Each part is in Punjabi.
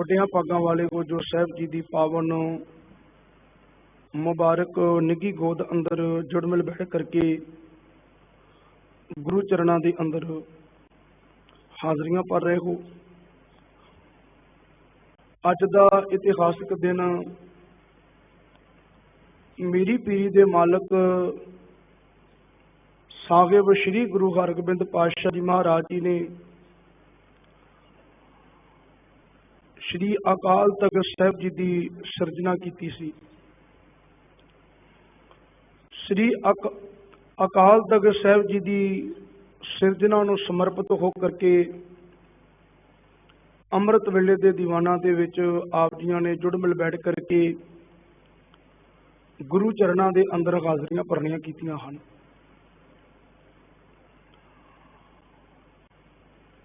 ਵੱਡਿਆਂ ਭਾਗਾਂ ਵਾਲੇ ਗੁਰੂ ਸਾਹਿਬ ਜੀ ਦੀ ਪਾਵਨ ਮੁਬਾਰਕ ਨਿੱਘੀ ਗੋਦ ਅੰਦਰ ਜੁੜ ਮਿਲ ਬੈਠ ਕਰਕੇ ਗੁਰੂ ਚਰਨਾਂ ਦੇ ਅੰਦਰ ਹਾਜ਼ਰੀਆਂ ਭਰ ਰਹੇ ਹੋ। ਅੱਜ ਦਾ ਇਤਿਹਾਸਕ ਦਿਨ ਮੇਰੀ ਪੀਰੀ ਦੇ ਮਾਲਕ ਸਾਹਿਬ ਸ੍ਰੀ ਗੁਰੂ ਹਰਗੋਬਿੰਦ ਪਾਤਸ਼ਾਹ ਜੀ ਮਹਾਰਾਜ ਜੀ ਨੇ ਸ੍ਰੀ ਅਕਾਲ ਤਖਤ ਸਾਹਿਬ ਜੀ ਦੀ ਸਿਰਜਣਾ ਕੀਤੀ ਸੀ। ਸ੍ਰੀ ਅਕ, ਅਕਾਲ ਤਖਤ ਸਾਹਿਬ ਜੀ ਦੀ ਸਿਰਜਣਾ ਨੂੰ ਸਮਰਪਿਤ ਹੋ ਕਰਕੇ ਅੰਮ੍ਰਿਤ ਵੇਲੇ ਦੇ ਦੀਵਾਨਾਂ ਦੇ ਵਿੱਚ ਆਪ ਜੀਆਂ ਨੇ ਜੁੜ ਮਿਲ ਬੈਠ ਕਰਕੇ ਗੁਰੂ ਚਰਨਾਂ ਦੇ ਅੰਦਰ ਹਾਜ਼ਰੀਆਂ ਭਰਨੀਆਂ ਕੀਤੀਆਂ ਹਨ।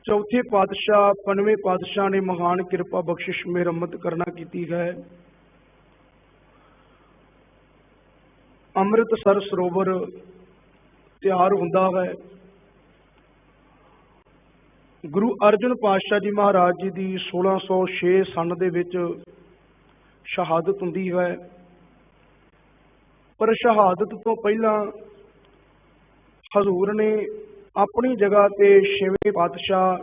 ਚੌਥੇ ਪਾਤਸ਼ਾਹ, ਪੰਜਵੇਂ ਪਾਤਸ਼ਾਹ ਨੇ ਮਹਾਨ ਕਿਰਪਾ ਬਖਸ਼ਿਸ਼ ਮਿਹਰਮਤ ਕਰਨਾ ਕੀਤੀ ਹੈ। ਅੰਮ੍ਰਿਤਸਰ ਸਰੋਵਰ ਤਿਆਰ ਹੁੰਦਾ ਹੈ। ਗੁਰੂ ਅਰਜਨ ਪਾਤਸ਼ਾਹ ਜੀ ਮਹਾਰਾਜ ਜੀ ਦੀ 1606 ਸਨ ਦੇ ਵਿੱਚ ਸ਼ਹਾਦਤ ਹੁੰਦੀ ਹੈ। ਪਰ ਸ਼ਹਾਦਤ ਤੋਂ ਪਹਿਲਾਂ ਹਜ਼ੂਰ ਨੇ ਆਪਣੀ ਜਗ੍ਹਾ ਤੇ ਛੇਵੇਂ ਪਾਤਸ਼ਾਹ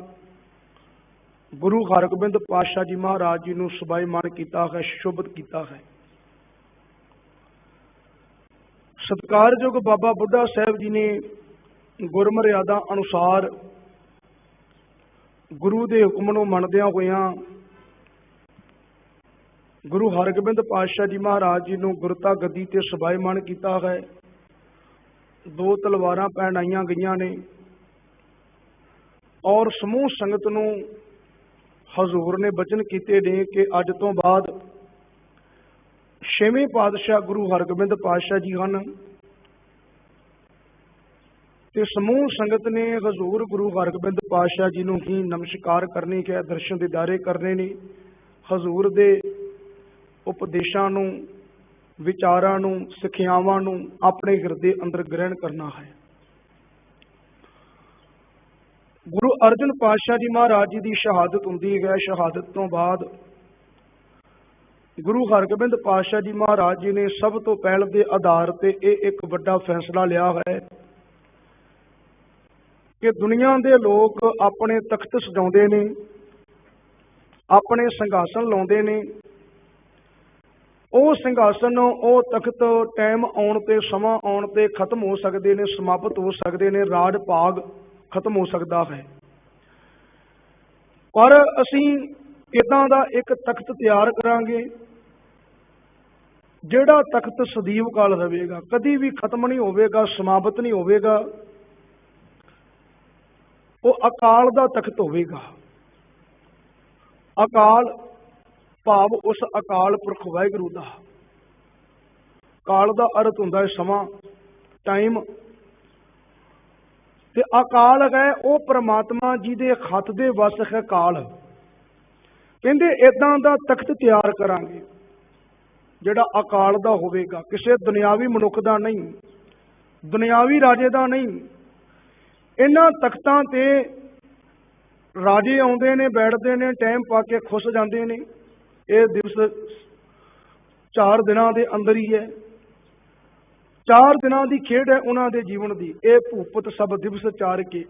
ਗੁਰੂ ਹਰਗੋਬਿੰਦ ਪਾਤਸ਼ਾਹ ਜੀ ਮਹਾਰਾਜ ਜੀ ਨੂੰ ਸੁਭਾਈਮਾਨ ਕੀਤਾ ਹੈ ਸ਼ੁਭਤ ਕੀਤਾ ਹੈ। ਸਤਿਕਾਰਯੋਗ ਬਾਬਾ ਬੁੱਢਾ ਸਾਹਿਬ ਜੀ ਨੇ ਗੁਰਮਰਿਆਦਾ ਅਨੁਸਾਰ ਗੁਰੂ ਦੇ ਹੁਕਮ ਨੂੰ ਮੰਨਦਿਆਂ ਹੋਇਆਂ ਗੁਰੂ ਹਰਗੋਬਿੰਦ ਪਾਤਸ਼ਾਹ ਜੀ ਮਹਾਰਾਜ ਜੀ ਨੂੰ ਗੁਰਤਾ ਗੱਦੀ ਤੇ ਸੁਭਾਈਮਾਨ ਕੀਤਾ ਹੈ। ਦੋ ਤਲਵਾਰਾਂ ਪਹਿਨਾਈਆਂ ਗਈਆਂ ਨੇ। ਔਰ ਸਮੂਹ ਸੰਗਤ ਨੂੰ ਹਜ਼ੂਰ ਨੇ ਬਚਨ ਕੀਤੇ ਨੇ ਕਿ ਅੱਜ ਤੋਂ ਬਾਅਦ ਛੇਵੇਂ ਪਾਤਸ਼ਾਹ ਗੁਰੂ ਹਰਗੋਬਿੰਦ ਪਾਤਸ਼ਾਹ ਜੀ ਹਨ। ਤੇ ਸਮੂਹ ਸੰਗਤ ਨੇ ਹਜ਼ੂਰ ਗੁਰੂ ਹਰਗੋਬਿੰਦ ਪਾਤਸ਼ਾਹ ਜੀ ਨੂੰ ਹੀ ਨਮਸਕਾਰ ਕਰਨੀ ਹੈ ਦਰਸ਼ਨ ਦਿਦਾਰੇ ਕਰਨੇ ਨੇ। ਹਜ਼ੂਰ ਦੇ ਉਪਦੇਸ਼ਾਂ ਨੂੰ, ਵਿਚਾਰਾਂ ਨੂੰ, ਸਿੱਖਿਆਵਾਂ ਨੂੰ ਆਪਣੇ ਹਿਰਦੇ ਅੰਦਰ ਗ੍ਰਹਿਣ ਕਰਨਾ ਹੈ। ਗੁਰੂ ਅਰਜਨ ਪਾਤਸ਼ਾਹ ਜੀ ਮਹਾਰਾਜ ਜੀ ਦੀ ਸ਼ਹਾਦਤ ਹੁੰਦੀ ਹੈ। ਸ਼ਹਾਦਤ ਤੋਂ ਬਾਅਦ ਗੁਰੂ ਹਰਗੋਬਿੰਦ ਪਾਤਸ਼ਾਹ ਜੀ ਮਹਾਰਾਜ ਜੀ ਨੇ ਸਭ ਤੋਂ ਪਹਿਲ ਦੇ ਆਧਾਰ ਤੇ ਇਹ ਇੱਕ ਵੱਡਾ ਫੈਸਲਾ ਲਿਆ ਹੈ ਕਿ ਦੁਨੀਆ ਦੇ ਲੋਕ ਆਪਣੇ ਤਖਤ ਸਜਾਉਂਦੇ ਨੇ, ਆਪਣੇ ਸੰਘਾਸਨ ਲਾਉਂਦੇ ਨੇ। ਉਹ ਸੰਘਾਸਨ, ਉਹ ਤਖਤ ਟਾਈਮ ਆਉਣ ਤੇ, ਸਮਾਂ ਆਉਣ ਤੇ ਖਤਮ ਹੋ ਸਕਦੇ ਨੇ, ਸਮਾਪਤ ਹੋ ਸਕਦੇ ਨੇ। ਰਾਜ ਭਾਗ ਖਤਮ ਹੋ ਸਕਦਾ ਹੈ। ਪਰ ਅਸੀਂ ਇਦਾਂ ਦਾ ਇੱਕ ਤਖਤ ਤਿਆਰ ਕਰਾਂਗੇ, ਜਿਹੜਾ ਤਖਤ ਸਦੀਵ ਕਾਲ ਰਹੇਗਾ ਕਦੀ ਵੀ ਖਤਮ ਨਹੀਂ ਹੋਵੇਗਾ, ਸਮਾਪਤ ਨਹੀਂ ਹੋਵੇਗਾ। ਉਹ ਅਕਾਲ ਦਾ ਤਖਤ ਹੋਵੇਗਾ। ਅਕਾਲ ਭਾਵ ਉਸ ਅਕਾਲ ਪੁਰਖ ਵਾਹਿਗੁਰੂ ਦਾ। ਕਾਲ ਦਾ ਅਰਥ ਹੁੰਦਾ ਹੈ ਸਮਾਂ ਟਾਈਮ ਤੇ ਅਕਾਲ ਹੈ, ਉਹ ਪ੍ਰਮਾਤਮਾ ਜੀ ਦੇ ਹੱਥ ਦੇ ਵਸ ਹੈ ਕਾਲ। ਕਹਿੰਦੇ ਇਦਾਂ ਦਾ ਤਖਤ ਤਿਆਰ ਕਰਾਂਗੇ, ਜਿਹੜਾ ਅਕਾਲ ਦਾ ਹੋਵੇਗਾ। ਕਿਸੇ ਦੁਨਿਆਵੀ ਮਨੁੱਖ ਦਾ ਨਹੀਂ, ਦੁਨਿਆਵੀ ਰਾਜੇ ਦਾ ਨਹੀਂ। ਇਹਨਾਂ ਤਖਤਾਂ ਤੇ ਰਾਜੇ ਆਉਂਦੇ ਨੇ, ਬੈਠਦੇ ਨੇ, ਟਾਈਮ ਪਾ ਕੇ ਖੁੱਸ ਜਾਂਦੇ ਨੇ। ਇਹ ਦਿਵਸ ਚਾਰ ਦਿਨਾਂ ਦੇ ਅੰਦਰ ਹੀ ਹੈ। ਚਾਰ ਦਿਨਾਂ ਦੀ ਖੇਡ ਹੈ ਉਹਨਾਂ ਦੇ ਜੀਵਨ ਦੀ। ਇਹ ਭੂਪਤ ਸਭ ਦਿਵਸ ਚਾਰ ਕੇ।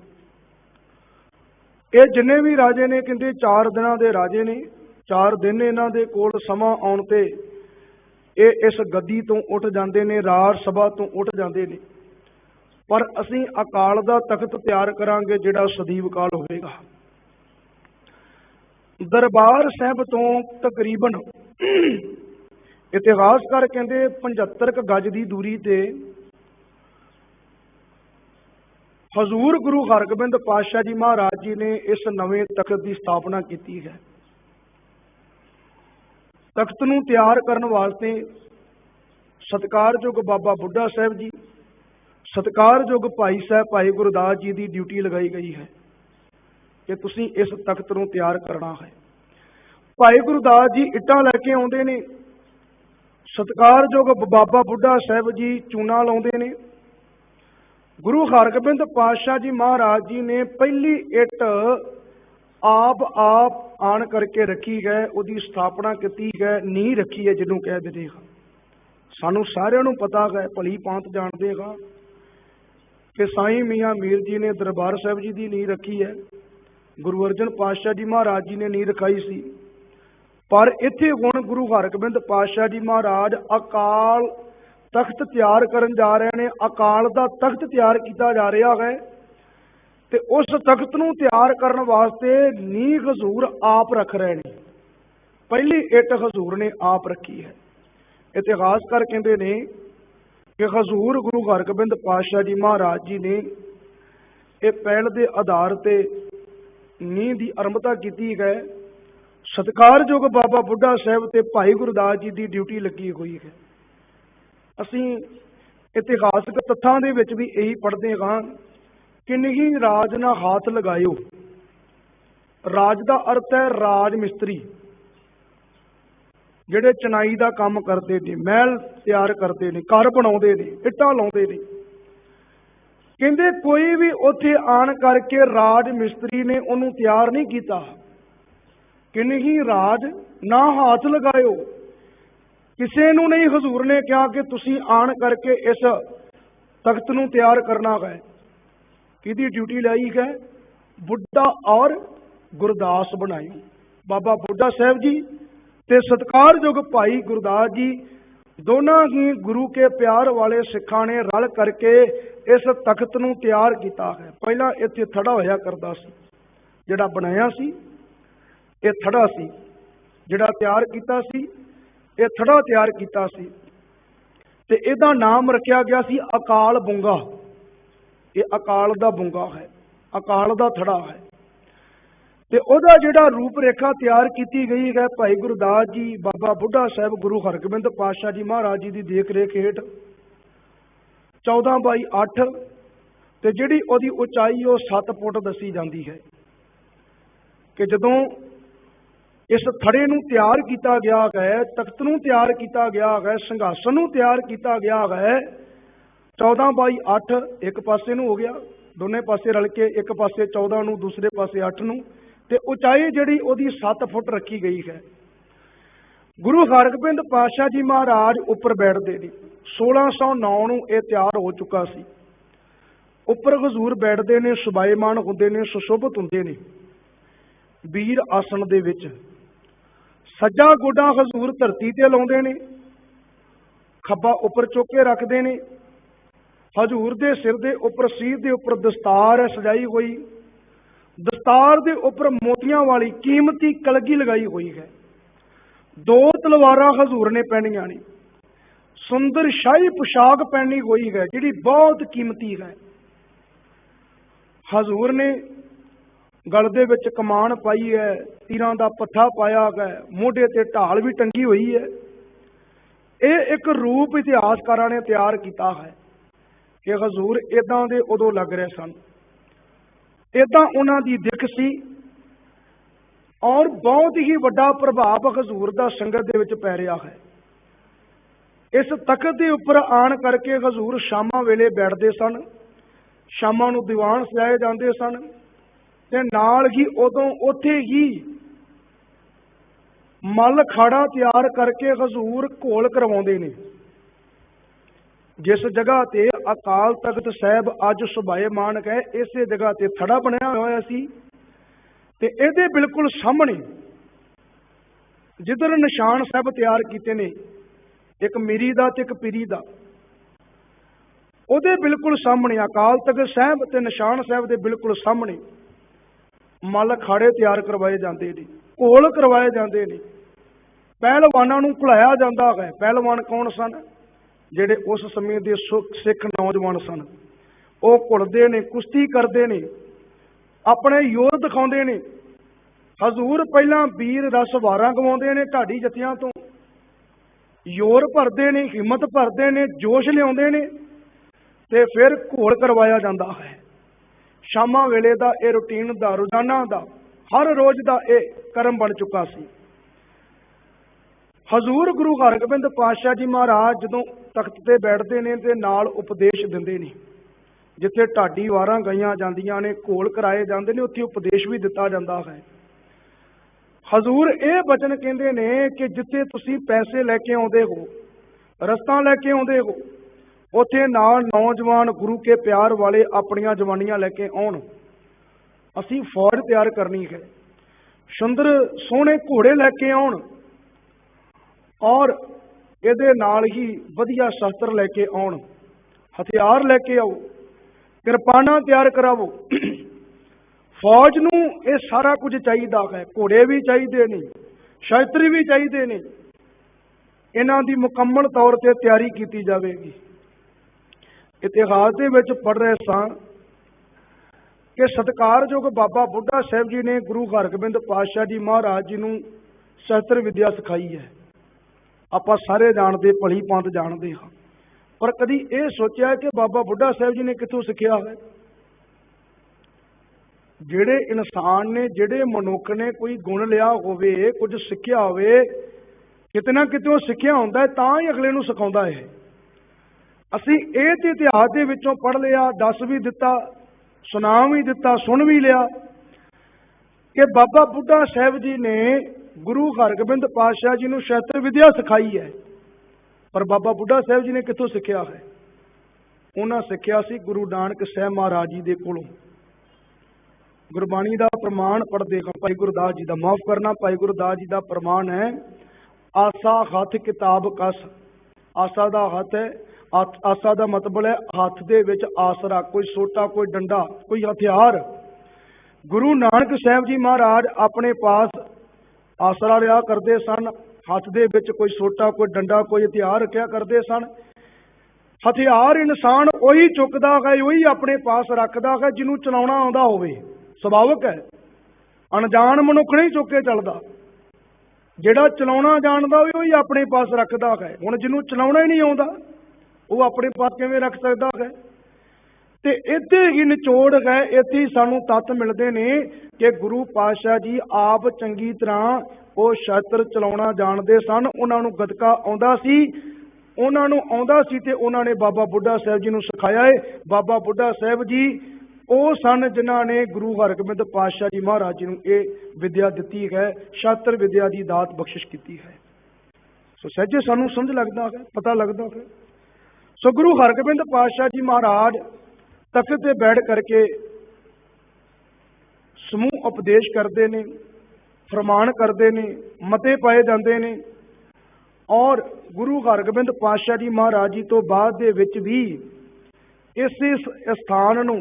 ਇਹ ਜਿੰਨੇ ਵੀ ਰਾਜੇ ਨੇ, ਕਹਿੰਦੇ ਚਾਰ ਦਿਨਾਂ ਦੇ ਰਾਜੇ ਨੇ, ਚਾਰ ਦਿਨ ਇਹਨਾਂ ਦੇ ਕੋਲ ਸਮਾਂ ਆਉਣ ਤੇ ਇਹ ਇਸ ਗੱਦੀ ਤੋਂ ਉੱਠ ਜਾਂਦੇ ਨੇ, ਰਾਜ ਸਭਾ ਤੋਂ ਉੱਠ ਜਾਂਦੇ ਨੇ। ਪਰ ਅਸੀਂ ਅਕਾਲ ਦਾ ਤਖਤ ਤਿਆਰ ਕਰਾਂਗੇ ਜਿਹੜਾ ਸਦੀਵ ਕਾਲ ਹੋਵੇਗਾ। ਦਰਬਾਰ ਸਾਹਿਬ ਤੋਂ ਤਕਰੀਬਨ ਇਤਿਹਾਸਕਾਰ ਕਹਿੰਦੇ 75 ਕ ਗਜ ਦੀ ਦੂਰੀ ਤੇ ਹਜ਼ੂਰ ਗੁਰੂ ਹਰਗੋਬਿੰਦ ਪਾਤਸ਼ਾਹ ਜੀ ਮਹਾਰਾਜ ਜੀ ਨੇ ਇਸ ਨਵੇਂ ਤਖਤ ਦੀ ਸਥਾਪਨਾ ਕੀਤੀ ਹੈ। ਤਖਤ ਨੂੰ ਤਿਆਰ ਕਰਨ ਵਾਸਤੇ ਸਤਿਕਾਰਯੋਗ ਬਾਬਾ ਬੁੱਢਾ ਸਾਹਿਬ ਜੀ, ਸਤਿਕਾਰਯੋਗ ਭਾਈ ਸਾਹਿਬ ਭਾਈ ਗੁਰਦਾਸ ਜੀ ਦੀ ਡਿਊਟੀ ਲਗਾਈ ਗਈ ਹੈ ਕਿ ਤੁਸੀਂ ਇਸ ਤਖਤ ਨੂੰ ਤਿਆਰ ਕਰਨਾ ਹੈ। ਭਾਈ ਗੁਰਦਾਸ ਜੀ ਇੱਟਾਂ ਲੈ ਕੇ ਆਉਂਦੇ ਨੇ। ਸਤਿਕਾਰਯੋਗ ਬਾਬਾ ਬੁੱਢਾ ਸਾਹਿਬ ਜੀ ਚੂਨਾ ਲਾਉਂਦੇ ਨੇ। ਗੁਰੂ ਹਰਗੋਬਿੰਦ ਪਾਤਸ਼ਾਹ ਜੀ ਮਹਾਰਾਜ ਜੀ ਨੇ ਪਹਿਲੀ ਇੱਟ ਆਪ ਆਪ ਆਣ ਕਰਕੇ ਰੱਖੀ ਗਏ ਉਹਦੀ ਸਥਾਪਨਾ ਕੀਤੀ ਗਏ ਨੀਂਹ ਰੱਖੀ ਹੈ ਜਿਹਨੂੰ ਕਹਿ ਦਿੰਦੇ ਹਾਂ। ਸਾਨੂੰ ਸਾਰਿਆਂ ਨੂੰ ਪਤਾ ਹੈ, ਭਲੀ ਭਾਂਤ ਜਾਣਦੇ ਹਾਂ ਕਿ ਸਾਈਂ ਮੀਆਂ ਮੀਰ ਜੀ ਨੇ ਦਰਬਾਰ ਸਾਹਿਬ ਜੀ ਦੀ ਨੀਂਹ ਰੱਖੀ ਹੈ। ਗੁਰੂ ਅਰਜਨ ਪਾਤਸ਼ਾਹ ਜੀ ਮਹਾਰਾਜ ਜੀ ਨੇ ਨੀਂਹ ਰਖਾਈ ਸੀ। ਪਰ ਇੱਥੇ ਹੁਣ ਗੁਰੂ ਹਰਗੋਬਿੰਦ ਪਾਤਸ਼ਾਹ ਜੀ ਮਹਾਰਾਜ ਅਕਾਲ ਤਖਤ ਤਿਆਰ ਕਰਨ ਜਾ ਰਹੇ ਨੇ, ਅਕਾਲ ਦਾ ਤਖਤ ਤਿਆਰ ਕੀਤਾ ਜਾ ਰਿਹਾ ਹੈ ਤੇ ਉਸ ਤਖਤ ਨੂੰ ਤਿਆਰ ਕਰਨ ਵਾਸਤੇ ਨੀਂਹ ਹਜ਼ੂਰ ਆਪ ਰੱਖ ਰਹੇ ਨੇ। ਪਹਿਲੀ ਇੱਟ ਹਜ਼ੂਰ ਨੇ ਆਪ ਰੱਖੀ ਹੈ। ਇਤਿਹਾਸਕਾਰ ਕਹਿੰਦੇ ਨੇ ਕਿ ਹਜ਼ੂਰ ਗੁਰੂ ਹਰਗੋਬਿੰਦ ਪਾਤਸ਼ਾਹ ਜੀ ਮਹਾਰਾਜ ਜੀ ਨੇ ਇਹ ਪਹਿਲ ਦੇ ਆਧਾਰ ਤੇ ਨੀਂਹ ਦੀ ਅਰੰਭਤਾ ਕੀਤੀ ਹੈ। ਸਤਿਕਾਰਯੋਗ ਬਾਬਾ ਬੁੱਢਾ ਸਾਹਿਬ ਤੇ ਭਾਈ ਗੁਰਦਾਸ ਜੀ ਦੀ ਡਿਊਟੀ ਲੱਗੀ ਹੋਈ ਹੈ। ਅਸੀਂ ਇਤਿਹਾਸਕ ਤੱਥਾਂ ਦੇ ਵਿੱਚ ਵੀ ਇਹੀ ਪੜ੍ਹਦੇ ਹਾਂ ਕਿ ਨਹੀਂ ਰਾਜ ਨਾ ਹੱਥ ਲਗਾਇਓ। ਰਾਜ ਦਾ ਅਰਥ ਹੈ ਰਾਜ ਮਿਸਤਰੀ। ਜਿਹੜੇ ਚਨਾਈ ਦਾ ਕੰਮ ਕਰਦੇ ਨੇ, ਮਹਿਲ ਤਿਆਰ ਕਰਦੇ ਨੇ, ਘਰ ਬਣਾਉਂਦੇ ਨੇ, ਇੱਟਾਂ ਲਾਉਂਦੇ ਨੇ। ਕਹਿੰਦੇ ਕੋਈ ਵੀ ਉੱਥੇ ਆਣ ਕਰਕੇ ਰਾਜ ਮਿਸਤਰੀ ਨੇ ਉਹਨੂੰ ਤਿਆਰ ਨਹੀਂ ਕੀਤਾ। ਕਿ ਨਹੀਂ ਰਾਜ ਨਾ ਹੱਥ ਲਗਾਇਓ। ਕਿਸੇ ਨੂੰ ਨਹੀਂ ਹਜ਼ੂਰ ਨੇ ਕਿਹਾ ਕਿ ਤੁਸੀਂ ਆਣ ਕਰਕੇ ਇਸ ਤਖਤ ਨੂੰ ਤਿਆਰ ਕਰਨਾ ਹੈ। ਕਿਹਦੀ ਡਿਊਟੀ ਲਾਈ ਹੈ? ਬੁੱਢਾ ਔਰ ਗੁਰਦਾਸ ਬਣਾਈ। ਬਾਬਾ ਬੁੱਢਾ ਸਾਹਿਬ ਜੀ ਤੇ ਸਤਕਾਰਯੋਗ ਭਾਈ ਗੁਰਦਾਸ ਜੀ, ਦੋਨਾਂ ਹੀ ਗੁਰੂ ਕੇ ਪਿਆਰ ਵਾਲੇ ਸਿੱਖਾਂ ਨੇ ਰਲ ਕਰਕੇ ਇਸ ਤਖਤ ਨੂੰ ਤਿਆਰ ਕੀਤਾ ਹੈ। ਪਹਿਲਾਂ ਇੱਥੇ ਥੜਾ ਹੋਇਆ ਕਰਦਾ ਸੀ, ਜਿਹੜਾ ਬਣਾਇਆ ਸੀ। ਇਹ ਥੜਾ ਸੀ, ਜਿਹੜਾ ਤਿਆਰ ਕੀਤਾ ਸੀ, ਇਹ ਥੜਾ ਤਿਆਰ ਕੀਤਾ ਸੀ। ਤੇ ਇਹਦਾ ਨਾਮ ਰੱਖਿਆ ਗਿਆ ਸੀ ਅਕਾਲ ਬੁੰਗਾ। ਇਹ ਅਕਾਲ ਦਾ ਬੁੰਗਾ ਹੈ, ਅਕਾਲ ਦਾ ਥੜਾ ਹੈ। ਤੇ ਉਹਦਾ ਜਿਹੜਾ ਰੂਪ ਰੇਖਾ ਤਿਆਰ ਕੀਤੀ ਗਈ ਹੈ ਭਾਈ ਗੁਰਦਾਸ ਜੀ, ਬਾਬਾ ਬੁੱਢਾ ਸਾਹਿਬ ਗੁਰੂ ਹਰਗੋਬਿੰਦ ਪਾਤਸ਼ਾਹ ਜੀ ਮਹਾਰਾਜ ਜੀ ਦੀ ਦੇਖ ਰੇਖ ਹੇਠ 14 ਬਾਈ 8 ਤੇ ਜਿਹੜੀ ਉਹਦੀ ਉਚਾਈ ਉਹ 7 ਫੁੱਟ ਦੱਸੀ ਜਾਂਦੀ ਹੈ ਕਿ ਜਦੋਂ ਇਸ ਥੜੇ ਨੂੰ ਤਿਆਰ ਕੀਤਾ ਗਿਆ ਹੈ, ਤਖਤ ਨੂੰ ਤਿਆਰ ਕੀਤਾ ਗਿਆ ਹੈ, ਸੰਘਾਸਨ ਨੂੰ ਤਿਆਰ ਕੀਤਾ ਗਿਆ ਹੈ। 14 ਬਾਈ 8 ਇੱਕ ਪਾਸੇ ਨੂੰ ਹੋ ਗਿਆ, ਦੋਨੇ ਪਾਸੇ ਰਲ ਕੇ ਇੱਕ ਪਾਸੇ 14 ਨੂੰ, ਦੂਸਰੇ ਪਾਸੇ 8 ਨੂੰ, ਤੇ ਉਚਾਈ ਜਿਹੜੀ ਉਹਦੀ 7 ਫੁੱਟ ਰੱਖੀ ਗਈ ਹੈ। ਗੁਰੂ ਹਰਗੋਬਿੰਦ ਪਾਤਸ਼ਾਹ ਜੀ ਮਹਾਰਾਜ ਉੱਪਰ ਬੈਠਦੇ ਨੇ 1609 ਨੂੰ ਇਹ ਤਿਆਰ ਹੋ ਚੁੱਕਾ ਸੀ। ਉੱਪਰ ਹਜ਼ੂਰ ਬੈਠਦੇ ਨੇ ਸੁਬਾਏਮਾਨ ਹੁੰਦੇ ਨੇ ਸੁਸ਼ੋਭਿਤ ਹੁੰਦੇ ਨੇ। ਵੀਰ ਆਸਣ ਦੇ ਵਿੱਚ ਸੱਜਾ ਗੋਡਾ ਹਜ਼ੂਰ ਧਰਤੀ ਤੇ ਲਾਉਂਦੇ ਨੇ, ਖੱਬਾ ਉੱਪਰ ਚੁੱਕ ਕੇ ਰੱਖਦੇ ਨੇ। ਹਜ਼ੂਰ ਦੇ ਸਿਰ ਦੇ ਉੱਪਰ ਸੀਰ ਦੇ ਉੱਪਰ ਦਸਤਾਰ ਹੈ ਸਜਾਈ ਹੋਈ। ਦਸਤਾਰ ਦੇ ਉੱਪਰ ਮੋਤੀਆਂ ਵਾਲੀ ਕੀਮਤੀ ਕਲਗੀ ਲਗਾਈ ਹੋਈ ਹੈ। ਦੋ ਤਲਵਾਰਾਂ ਹਜ਼ੂਰ ਨੇ ਪਹਿਨੀਆਂ ਨੇ। ਸੁੰਦਰ ਸ਼ਾਹੀ ਪੁਸ਼ਾਕ ਪਹਿਨੀ ਹੋਈ ਹੈ, ਜਿਹੜੀ ਬਹੁਤ ਕੀਮਤੀ ਹੈ। ਹਜ਼ੂਰ ਨੇ ਗਲ ਦੇ ਵਿੱਚ ਕਮਾਨ ਪਾਈ ਹੈ, ਤੀਰਾਂ ਦਾ ਪੱਠਾ ਪਾਇਆ ਹੈ, ਮੋਢੇ ਤੇ ਢਾਲ ਵੀ ਟੰਗੀ ਹੋਈ ਹੈ। ਇਹ ਇੱਕ ਰੂਪ ਇਤਿਹਾਸਕਾਰਾਂ ਨੇ ਤਿਆਰ ਕੀਤਾ ਹੈ ਕਿ ਹਜ਼ੂਰ ਇਦਾਂ ਦੇ ਉਦੋਂ ਲੱਗ ਰਹੇ ਸਨ। ਇਦਾਂ ਉਹਨਾਂ ਦੀ ਦਿੱਖ ਸੀ ਔਰ ਬਹੁਤ ਹੀ ਵੱਡਾ ਪ੍ਰਭਾਵ ਹਜ਼ੂਰ ਦਾ ਸੰਗਤ ਦੇ ਵਿੱਚ ਪੈ ਰਿਹਾ ਹੈ। ਇਸ ਤਖਤ ਦੇ ਉੱਪਰ ਆਣ ਕਰਕੇ ਹਜ਼ੂਰ ਸ਼ਾਮਾਂ ਵੇਲੇ ਬੈਠਦੇ ਸਨ, ਸ਼ਾਮਾਂ ਨੂੰ ਦੀਵਾਨ ਸਜਾਏ ਜਾਂਦੇ ਸਨ ਤੇ ਨਾਲ ਹੀ ਉਦੋਂ ਉੱਥੇ ਹੀ ਮੱਲ ਖਾੜਾ ਤਿਆਰ ਕਰਕੇ ਹਜ਼ੂਰ ਘੋਲ ਕਰਵਾਉਂਦੇ ਨੇ। ਜਿਸ ਜਗ੍ਹਾ ਤੇ ਅਕਾਲ ਤਖਤ ਸਾਹਿਬ ਅੱਜ ਸੁਭਾਏਮਾਨ ਹੈ ਇਸੇ ਜਗ੍ਹਾ ਤੇ ਥੜਾ ਬਣਿਆ ਹੋਇਆ ਸੀ ਤੇ ਇਹਦੇ ਬਿਲਕੁਲ ਸਾਹਮਣੇ ਜਿੱਧਰ ਨਿਸ਼ਾਨ ਸਾਹਿਬ ਤਿਆਰ ਕੀਤੇ ਨੇ, ਇੱਕ ਮੀਰੀ ਦਾ ਤੇ ਇੱਕ ਪੀਰੀ ਦਾ, ਉਹਦੇ ਬਿਲਕੁਲ ਸਾਹਮਣੇ ਅਕਾਲ ਤਖਤ ਸਾਹਿਬ ਤੇ ਨਿਸ਼ਾਨ ਸਾਹਿਬ ਦੇ ਬਿਲਕੁਲ ਸਾਹਮਣੇ ਮੱਲ ਅਖਾੜੇ ਤਿਆਰ ਕਰਵਾਏ ਜਾਂਦੇ ਨੇ, ਘੋਲ ਕਰਵਾਏ ਜਾਂਦੇ ਨੇ। ਪਹਿਲਵਾਨਾਂ ਨੂੰ ਘੁਲਾਇਆ ਜਾਂਦਾ ਹੈ। ਪਹਿਲਵਾਨ ਕੌਣ ਸਨ? ਜਿਹੜੇ ਉਸ ਸਮੇਂ ਦੇ ਸੁ- ਸਿੱਖ ਨੌਜਵਾਨ ਸਨ। ਉਹ ਘੁਲਦੇ ਨੇ, ਕੁਸ਼ਤੀ ਕਰਦੇ ਨੇ, ਆਪਣੇ ਯੋਰ ਦਿਖਾਉਂਦੇ ਨੇ। ਹਜ਼ੂਰ ਪਹਿਲਾਂ ਵੀਰ ਰਸ ਵਾਰਾਂ ਗਵਾਉਂਦੇ ਨੇ ਢਾਡੀ ਜੱਤਿਆਂ ਤੋਂ। ਯੋਰ ਭਰਦੇ ਨੇ, ਹਿੰਮਤ ਭਰਦੇ ਨੇ, ਜੋਸ਼ ਲਿਆਉਂਦੇ ਨੇ ਤੇ ਫਿਰ ਘੋਲ ਕਰਵਾਇਆ ਜਾਂਦਾ ਹੈ। ਸ਼ਾਮਾਂ ਵੇਲੇ ਦਾ ਇਹ ਰੁਟੀਨ ਦਾ ਰੋਜ਼ਾਨਾ ਦਾ ਹਰ ਰੋਜ਼ ਦਾ ਇਹ ਕਰਮ ਬਣ ਚੁੱਕਾ ਸੀ। ਹਜ਼ੂਰ ਗੁਰੂ ਹਰਗੋਬਿੰਦ ਪਾਤਸ਼ਾਹ ਜੀ ਮਹਾਰਾਜ ਜਦੋਂ ਤਖਤ ਤੇ ਬੈਠਦੇ ਨੇ ਤੇ ਨਾਲ ਉਪਦੇਸ਼ ਦਿੰਦੇ ਨੇ, ਜਿੱਥੇ ਢਾਡੀ ਵਾਰਾਂ ਗਈਆਂ ਜਾਂਦੀਆਂ ਨੇ, ਘੋਲ ਕਰਾਏ ਜਾਂਦੇ ਨੇ, ਉੱਥੇ ਉਪਦੇਸ਼ ਵੀ ਦਿੱਤਾ ਜਾਂਦਾ ਹੈ। ਹਜ਼ੂਰ ਇਹ ਬਚਨ ਕਹਿੰਦੇ ਨੇ ਕਿ ਜਿੱਥੇ ਤੁਸੀਂ ਪੈਸੇ ਲੈ ਕੇ ਆਉਂਦੇ ਹੋ, ਰਸਤਾ ਲੈ ਕੇ ਆਉਂਦੇ ਹੋ ਉੱਥੇ ਨਾਲ ਨੌਜਵਾਨ ਗੁਰੂ ਕੇ ਪਿਆਰ ਵਾਲੇ ਆਪਣੀਆਂ ਜਵਾਨੀਆਂ ਲੈ ਕੇ ਆਉਣ। ਅਸੀਂ ਫੌਜ ਤਿਆਰ ਕਰਨੀ ਹੈ। ਸੁੰਦਰ ਸੋਹਣੇ ਘੋੜੇ ਲੈ ਕੇ ਆਉਣ ਔਰ ਇਹਦੇ ਨਾਲ ਹੀ ਵਧੀਆ ਸ਼ਸਤਰ ਲੈ ਕੇ ਆਉਣ। ਹਥਿਆਰ ਲੈ ਕੇ ਆਓ, ਕਿਰਪਾਨਾਂ ਤਿਆਰ ਕਰਾਵੋ। ਫੌਜ ਨੂੰ ਇਹ ਸਾਰਾ ਕੁਝ ਚਾਹੀਦਾ ਹੈ। ਘੋੜੇ ਵੀ ਚਾਹੀਦੇ ਨੇ, ਸ਼ਸਤਰ ਵੀ ਚਾਹੀਦੇ ਨੇ। ਇਹਨਾਂ ਦੀ ਮੁਕੰਮਲ ਤੌਰ ਤੇ ਤਿਆਰੀ ਕੀਤੀ ਜਾਵੇਗੀ। ਇਤਿਹਾਸ ਦੇ ਵਿੱਚ ਪੜ ਰਹੇ ਸਾਂ ਕਿ ਸਤਿਕਾਰਯੋਗ ਬਾਬਾ ਬੁੱਢਾ ਸਾਹਿਬ ਜੀ ਨੇ ਗੁਰੂ ਹਰਗੋਬਿੰਦ ਪਾਤਸ਼ਾਹ ਜੀ ਮਹਾਰਾਜ ਜੀ ਨੂੰ ਸ਼ਸਤਰ ਵਿਦਿਆ ਸਿਖਾਈ ਹੈ। ਆਪਾਂ ਸਾਰੇ ਜਾਣਦੇ ਭਲੀ ਪੰਤ ਜਾਣਦੇ ਹਾਂ। ਪਰ ਕਦੀ ਇਹ ਸੋਚਿਆ ਕਿ ਬਾਬਾ ਬੁੱਢਾ ਸਾਹਿਬ ਜੀ ਨੇ ਕਿੱਥੋਂ ਸਿੱਖਿਆ ਹੈ ਜਿਹੜੇ ਇਨਸਾਨ ਨੇ ਜਿਹੜੇ ਮਨੁੱਖ ਨੇ ਕੋਈ ਗੁਣ ਲਿਆ ਹੋਵੇ ਕੁਝ ਸਿੱਖਿਆ ਹੋਵੇ ਕਿਤੇ ਨਾ ਕਿਤੇ ਉਹ ਸਿੱਖਿਆ ਹੁੰਦਾ ਹੈ, ਤਾਂ ਹੀ ਅਗਲੇ ਨੂੰ ਸਿਖਾਉਂਦਾ ਹੈ ਅਸੀਂ ਇਹ ਤੇ ਇਤਿਹਾਸ ਦੇ ਵਿੱਚੋਂ ਪੜ ਲਿਆ, ਦੱਸ ਵੀ ਦਿੱਤਾ ਸੁਣਾ ਵੀ ਦਿੱਤਾ, ਸੁਣ ਵੀ ਲਿਆ ਕਿ ਬਾਬਾ ਬੁੱਢਾ ਸਾਹਿਬ ਜੀ ਨੇ ਗੁਰੂ ਹਰਗੋਬਿੰਦ ਪਾਤਸ਼ਾਹ ਜੀ ਨੂੰ ਸ਼ਸਤਰ ਵਿਦਿਆ ਸਿਖਾਈ ਹੈ। ਪਰ ਬਾਬਾ ਬੁੱਢਾ ਸਾਹਿਬ ਜੀ ਨੇ ਕਿੱਥੋਂ ਸਿੱਖਿਆ ਹੈ? ਉਹਨਾਂ ਸਿੱਖਿਆ ਸੀ ਗੁਰੂ ਨਾਨਕ ਸਾਹਿਬ ਮਹਾਰਾਜ ਜੀ ਦੇ ਕੋਲੋਂ। ਗੁਰਬਾਣੀ ਦਾ ਪ੍ਰਮਾਣ ਪੜ੍ਹਦੇ ਹਾਂ, ਭਾਈ ਗੁਰਦਾਸ ਜੀ ਦਾ। ਮਾਫ ਕਰਨਾ, ਭਾਈ ਗੁਰਦਾਸ ਜੀ ਦਾ ਪ੍ਰਮਾਣ ਹੈ, ਆਸਾ ਹੱਥ ਕਿਤਾਬ ਕਸ। ਆਸਾ ਦਾ ਹੱਥ ਹੈ ਆਸਾ ਦਾ ਮਤਲਬ ਹੈ, ਹੱਥ ਦੇ ਵਿੱਚ ਆਸਰਾ, ਕੋਈ ਸੋਟਾ, ਕੋਈ ਡੰਡਾ, ਕੋਈ ਹਥਿਆਰ। ਗੁਰੂ ਨਾਨਕ ਸਾਹਿਬ ਜੀ ਮਹਾਰਾਜ ਆਪਣੇ ਪਾਸ ਆਸਰਾ ਲਿਆ ਕਰਦੇ ਸਨ। ਹੱਥ ਦੇ ਵਿੱਚ ਕੋਈ ਸੋਟਾ, ਕੋਈ ਡੰਡਾ, ਕੋਈ ਹਥਿਆਰ ਰੱਖਿਆ ਕਰਦੇ ਸਨ। ਹਥਿਆਰ ਇਨਸਾਨ ਉਹੀ ਚੁੱਕਦਾ ਹੈ, ਉਹੀ ਆਪਣੇ ਪਾਸ ਰੱਖਦਾ ਹੈ, ਜਿਹਨੂੰ ਚਲਾਉਣਾ ਆਉਂਦਾ ਹੋਵੇ। ਸੁਭਾਵਕ ਹੈ। ਅਣਜਾਣ ਮਨੁੱਖ ਨਹੀਂ ਚੁੱਕ ਕੇ ਚੱਲਦਾ। ਜਿਹੜਾ ਚਲਾਉਣਾ ਜਾਣਦਾ ਹੋਵੇ, ਉਹੀ ਆਪਣੇ ਪਾਸ ਰੱਖਦਾ ਹੈ। ਹੁਣ ਜਿਹਨੂੰ ਚਲਾਉਣਾ ਹੀ ਨਹੀਂ ਆਉਂਦਾ। ਉਹ ਆਪਣੇ ਪਾਸ ਕਿਵੇਂ ਰੱਖ ਸਕਦਾ ਹੈ? ਤੇ ਇੱਥੇ ਹੀ ਨਿਚੋੜ ਹੈ, ਇੱਥੇ ਹੀ ਸਾਨੂੰ ਤੱਤ ਮਿਲਦੇ ਨੇ ਕਿ ਗੁਰੂ ਪਾਤਸ਼ਾਹ ਜੀ ਆਪ ਚੰਗੀ ਤਰ੍ਹਾਂ ਉਹ ਸ਼ਸਤਰ ਚਲਾਉਣਾ ਜਾਣਦੇ ਸਨ। ਉਹਨਾਂ ਨੂੰ ਗਤਕਾ ਆਉਂਦਾ ਸੀ। ਉਹਨਾਂ ਨੂੰ ਆਉਂਦਾ ਸੀ ਤੇ ਉਹਨਾਂ ਨੇ ਬਾਬਾ ਬੁੱਢਾ ਸਾਹਿਬ ਜੀ ਨੂੰ ਸਿਖਾਇਆ ਹੈ ਬਾਬਾ ਬੁੱਢਾ ਸਾਹਿਬ ਜੀ, ਉਹ ਸਨ ਜਿਨ੍ਹਾਂ ਨੇ ਗੁਰੂ ਹਰਗੋਬਿੰਦ ਪਾਤਸ਼ਾਹ ਜੀ ਮਹਾਰਾਜ ਜੀ ਨੂੰ ਇਹ ਵਿਦਿਆ ਦਿੱਤੀ ਹੈ, ਸ਼ਾਸਤਰ ਵਿਦਿਆ ਦੀ ਦਾਤ ਬਖਸ਼ਿਸ਼ ਕੀਤੀ ਹੈ। ਸੋ ਸਹਿਜੇ ਸਾਨੂੰ ਸਮਝ ਲੱਗਦਾ ਹੈ, ਪਤਾ ਲੱਗਦਾ ਹੈ। ਸੋ ਗੁਰੂ ਹਰਗੋਬਿੰਦ ਪਾਤਸ਼ਾਹ ਜੀ ਮਹਾਰਾਜ ਤਖਤ ਤੇ ਬੈਠ ਕਰਕੇ ਸਮੂਹ ਉਪਦੇਸ਼ ਕਰਦੇ ਨੇ, ਫਰਮਾਨ ਕਰਦੇ ਨੇ ਮਤੇ ਪਾਏ ਜਾਂਦੇ ਨੇ ਔਰ ਗੁਰੂ ਹਰਗੋਬਿੰਦ ਪਾਤਸ਼ਾਹ ਜੀ ਮਹਾਰਾਜ ਜੀ ਤੋਂ ਬਾਅਦ ਦੇ ਵਿੱਚ ਵੀ ਇਸ ਸ- ਸਥਾਨ ਨੂੰ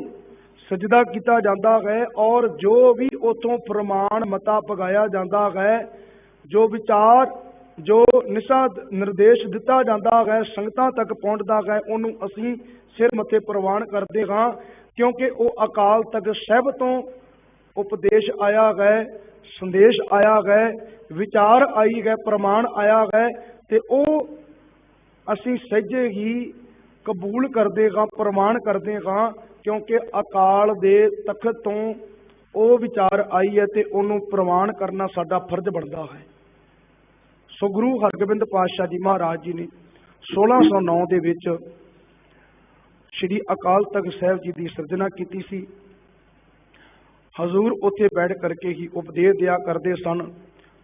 ਸਜਦਾ ਕੀਤਾ ਜਾਂਦਾ ਹੈ ਔਰ ਜੋ ਵੀ ਉਥੋਂ ਫਰਮਾਨ ਮਤਾ ਪਗਾਇਆ ਜਾਂਦਾ ਹੈ, ਜੋ ਵਿਚਾਰ ਜੋ ਨਿਸ਼ਾ ਨਿਰਦੇਸ਼ ਦਿੱਤਾ ਜਾਂਦਾ ਹੈ, ਸੰਗਤਾਂ ਤੱਕ ਪਹੁੰਚਦਾ ਹੈ, ਉਹਨੂੰ ਅਸੀਂ ਸਿਰ ਮੱਥੇ ਪ੍ਰਵਾਨ ਕਰਦੇ ਹਾਂ, ਕਿਉਂਕਿ ਉਹ ਅਕਾਲ ਤਖਤ ਸਾਹਿਬ ਤੋਂ ਉਪਦੇਸ਼ ਆਇਆ ਹੈ, ਸੰਦੇਸ਼ ਆਇਆ ਹੈ, ਵਿਚਾਰ ਆਈ ਹੈ, ਪ੍ਰਮਾਣ ਆਇਆ ਹੈ ਤੇ ਉਹ ਅਸੀਂ ਸਹਿਜੇ ਹੀ ਕਬੂਲ ਕਰਦੇ ਹਾਂ, ਪ੍ਰਮਾਣ ਕਰਦੇ ਹਾਂ, ਕਿਉਂਕਿ ਅਕਾਲ ਦੇ ਤਖਤ ਤੋਂ ਉਹ ਵਿਚਾਰ ਆਈ ਹੈ ਤੇ ਉਹਨੂੰ ਪ੍ਰਮਾਣ ਕਰਨਾ ਸਾਡਾ ਫਰਜ਼ ਬਣਦਾ ਹੈ। ਸੋ ਗੁਰੂ ਹਰਗੋਬਿੰਦ ਪਾਤਸ਼ਾਹ ਜੀ ਮਹਾਰਾਜ ਜੀ ਨੇ 1609 ਦੇ ਵਿੱਚ ਸ੍ਰੀ ਅਕਾਲ ਤਖਤ ਸਾਹਿਬ ਜੀ ਦੀ ਸਿਰਜਣਾ ਕੀਤੀ ਸੀ। ਹਜ਼ੂਰ ਉੱਥੇ ਬੈਠ ਕਰਕੇ ਹੀ ਉਪਦੇਸ਼ ਦਿਆ ਕਰਦੇ ਸਨ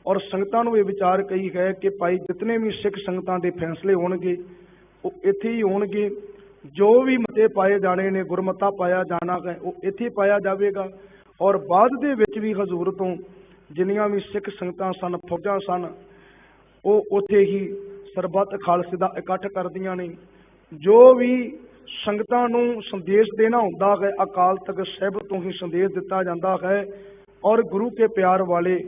ਔਰ ਸੰਗਤਾਂ ਨੂੰ ਇਹ ਵਿਚਾਰ ਕਹੀ ਹੈ ਕਿ ਭਾਈ ਜਿਤਨੇ ਵੀ ਸਿੱਖ ਸੰਗਤਾਂ ਦੇ ਫੈਸਲੇ ਹੋਣਗੇ, ਉਹ ਇੱਥੇ ਹੀ ਹੋਣਗੇ। ਜੋ ਵੀ ਮਤੇ ਪਾਏ ਜਾਣੇ ਨੇ ਗੁਰਮਤਾ ਪਾਇਆ ਜਾਣਾ ਹੈ, ਉਹ ਇੱਥੇ ਪਾਇਆ ਜਾਵੇਗਾ। ਔਰ ਬਾਅਦ ਦੇ ਵਿੱਚ ਵੀ ਹਜ਼ੂਰ ਤੋਂ ਜਿੰਨੀਆਂ ਵੀ ਸਿੱਖ ਸੰਗਤਾਂ ਸਨ, ਫੌਜਾਂ ਸਨ ਉਹ ਉੱਥੇ ਹੀ ਸਰਬੱਤ ਖਾਲਸੇ ਦਾ ਇਕੱਠ ਕਰਦੀਆਂ ਨੇ। ਜੋ ਵੀ ਸੰਗਤਾਂ ਨੂੰ ਸੰਦੇਸ਼ ਦੇਣਾ ਹੁੰਦਾ ਹੈ, ਅਕਾਲ ਤਖਤ ਸਾਹਿਬ ਤੋਂ ਹੀ ਸੰਦੇਸ਼ ਦਿੱਤਾ ਜਾਂਦਾ ਹੈ। ਔਰ ਗੁਰੂ ਕੇ ਪਿਆਰ ਵਾਲੇ,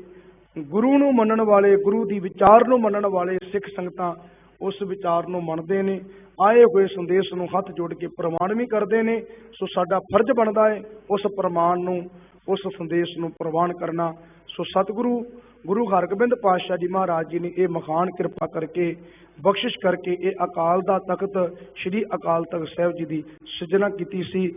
ਗੁਰੂ ਨੂੰ ਮੰਨਣ ਵਾਲੇ, ਗੁਰੂ ਦੀ ਵਿਚਾਰ ਨੂੰ ਮੰਨਣ ਵਾਲੇ ਸਿੱਖ ਸੰਗਤਾਂ ਉਸ ਵਿਚਾਰ ਨੂੰ ਮੰਨਦੇ ਨੇ। ਆਏ ਹੋਏ ਸੰਦੇਸ਼ ਨੂੰ ਹੱਥ ਜੋੜ ਕੇ ਪ੍ਰਮਾਣ ਵੀ ਕਰਦੇ ਨੇ। ਸੋ ਸਾਡਾ ਫਰਜ਼ ਬਣਦਾ ਹੈ, ਉਸ ਪ੍ਰਮਾਣ ਨੂੰ, ਉਸ ਸੰਦੇਸ਼ ਨੂੰ ਪ੍ਰਵਾਨ ਕਰਨਾ। ਸੋ ਸਤਿਗੁਰੂ ਗੁਰੂ ਹਰਗੋਬਿੰਦ ਪਾਤਸ਼ਾਹ ਜੀ ਮਹਾਰਾਜ ਜੀ ਨੇ ਇਹ ਮਹਾਨ ਕਿਰਪਾ ਕਰਕੇ, ਬਖਸ਼ਿਸ਼ ਕਰਕੇ ਇਹ ਅਕਾਲ ਦਾ ਤਖਤ, ਸ੍ਰੀ ਅਕਾਲ ਤਖਤ ਸਾਹਿਬ ਜੀ ਦੀ ਸਿਰਜਣਾ ਕੀਤੀ ਸੀ।